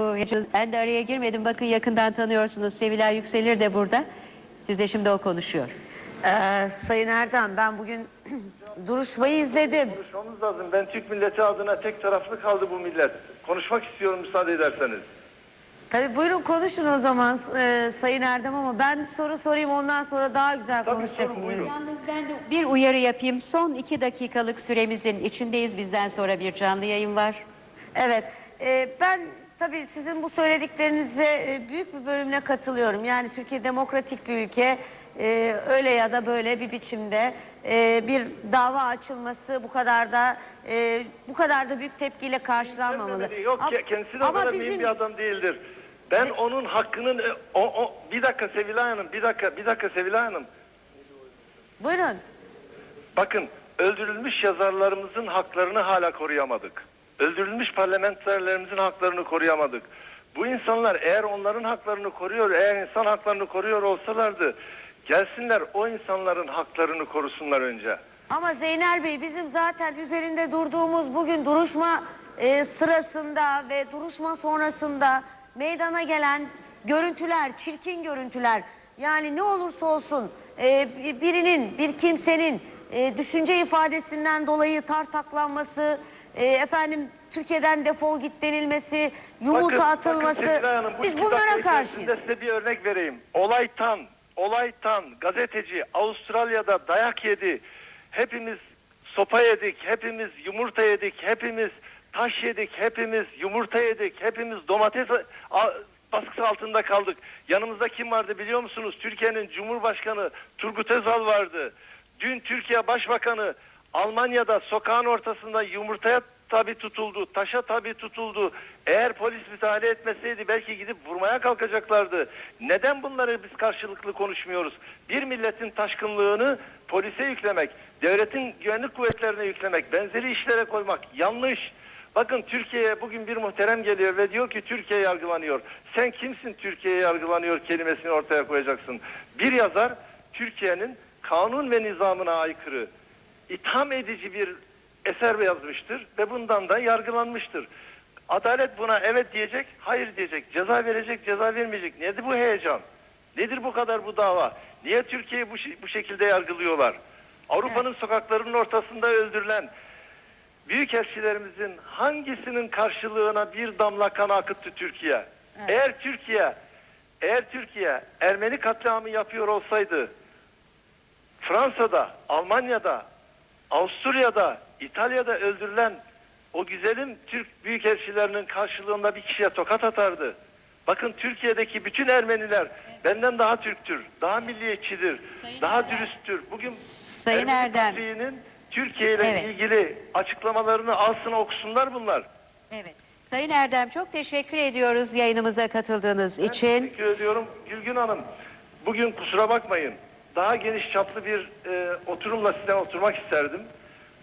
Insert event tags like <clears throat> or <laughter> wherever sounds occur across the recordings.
Ben de araya girmedim. Bakın yakından tanıyorsunuz. Sevilay Yükselir de burada. Size şimdi o konuşuyor. Ee, Sayın Erdem ben bugün <clears throat> duruşmayı izledim. Konuşmamız lazım. Ben Türk milleti adına tek taraflı kaldı bu millet. Konuşmak istiyorum müsaade ederseniz. Tabii buyurun konuşun o zaman e, Sayın Erdem ama ben bir soru sorayım ondan sonra daha güzel Tabii, konuşacaksınız. sorun, buyurun. Yalnız ben de bir uyarı yapayım. Son iki dakikalık süremizin içindeyiz. Bizden sonra bir canlı yayın var. Evet e, ben tabii sizin bu söylediklerinize e, büyük bir bölümüne katılıyorum. Yani Türkiye demokratik bir ülke. E, öyle ya da böyle bir biçimde e, bir dava açılması bu kadar da e, bu kadar da büyük tepkiyle karşılanmamalı. Yok Ama- ke- kendisi de ama kadar bizim- bir adam değildir. Ben onun hakkının e, o, o bir dakika Sevilay Hanım bir dakika bir dakika Sevilay Hanım. Buyurun. Bakın öldürülmüş yazarlarımızın haklarını hala koruyamadık. Öldürülmüş parlamenterlerimizin haklarını koruyamadık. Bu insanlar eğer onların haklarını koruyor, eğer insan haklarını koruyor olsalardı gelsinler o insanların haklarını korusunlar önce. Ama Zeynel Bey bizim zaten üzerinde durduğumuz bugün duruşma e, sırasında ve duruşma sonrasında meydana gelen görüntüler, çirkin görüntüler. Yani ne olursa olsun e, bi- birinin, bir kimsenin e, düşünce ifadesinden dolayı tartaklanması, e, efendim Türkiye'den defol git denilmesi, yumurta Bakın- atılması. bakın Hanım, bu biz bunlara karşıyız. Size bir örnek vereyim. Olaytan, Olaytan gazeteci Avustralya'da dayak yedi. Hepimiz sopa yedik, hepimiz yumurta yedik, hepimiz taş yedik, hepimiz yumurta yedik, hepimiz domates baskısı altında kaldık. Yanımızda kim vardı biliyor musunuz? Türkiye'nin Cumhurbaşkanı Turgut Özal vardı. Dün Türkiye Başbakanı Almanya'da sokağın ortasında yumurtaya tabi tutuldu, taşa tabi tutuldu. Eğer polis müdahale etmeseydi belki gidip vurmaya kalkacaklardı. Neden bunları biz karşılıklı konuşmuyoruz? Bir milletin taşkınlığını polise yüklemek, devletin güvenlik kuvvetlerine yüklemek, benzeri işlere koymak yanlış. Bakın Türkiye'ye bugün bir muhterem geliyor ve diyor ki Türkiye yargılanıyor. Sen kimsin Türkiye yargılanıyor kelimesini ortaya koyacaksın. Bir yazar Türkiye'nin kanun ve nizamına aykırı, itham edici bir eser yazmıştır ve bundan da yargılanmıştır. Adalet buna evet diyecek, hayır diyecek, ceza verecek, ceza vermeyecek. Nedir bu heyecan? Nedir bu kadar bu dava? Niye Türkiye'yi bu, bu şekilde yargılıyorlar? Avrupa'nın sokaklarının ortasında öldürülen büyükelçilerimizin hangisinin karşılığına bir damla kan akıttı Türkiye? Eğer Türkiye, eğer Türkiye Ermeni katliamı yapıyor olsaydı Fransa'da, Almanya'da, Avusturya'da, İtalya'da öldürülen o güzelim Türk büyükelçilerinin karşılığında bir kişiye tokat atardı. Bakın Türkiye'deki bütün Ermeniler benden daha Türktür, daha milliyetçidir, Sayın daha Erdem. dürüsttür. Bugün Sayın Ermeni Erdem. Türkiye ile Evet. ilgili açıklamalarını alsın okusunlar bunlar. Evet. Sayın Erdem çok teşekkür ediyoruz yayınımıza katıldığınız Ben için. teşekkür ediyorum Gülgün Hanım. Bugün kusura bakmayın. Daha geniş çaplı bir e, oturumla sizden oturmak isterdim.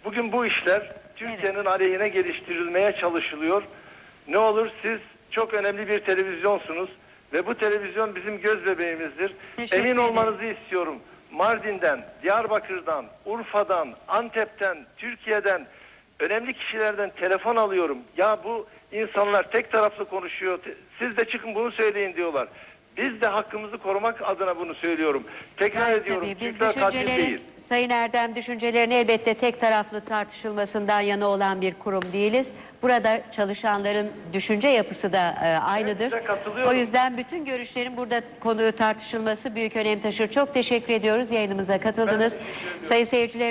Bugün bu işler Türkiye'nin aleyhine geliştirilmeye çalışılıyor. Ne olur siz çok önemli bir televizyonsunuz ve bu televizyon bizim göz bebeğimizdir. Teşekkür Emin ederiz. olmanızı istiyorum. Mardin'den, Diyarbakır'dan, Urfa'dan, Antep'ten, Türkiye'den önemli kişilerden telefon alıyorum. Ya bu insanlar tek taraflı konuşuyor. Siz de çıkın bunu söyleyin diyorlar. Biz de hakkımızı korumak adına bunu söylüyorum. Tekrar Gayet ediyorum. tabii. Biz düşüncelerin. Sayın Erdem düşüncelerin elbette tek taraflı tartışılmasından yana olan bir kurum değiliz. Burada çalışanların düşünce yapısı da e, aynıdır. katılıyorum. O yüzden bütün görüşlerin burada konuyu tartışılması büyük önem taşır. Çok teşekkür ediyoruz yayınımıza katıldınız. Sayın seyirciler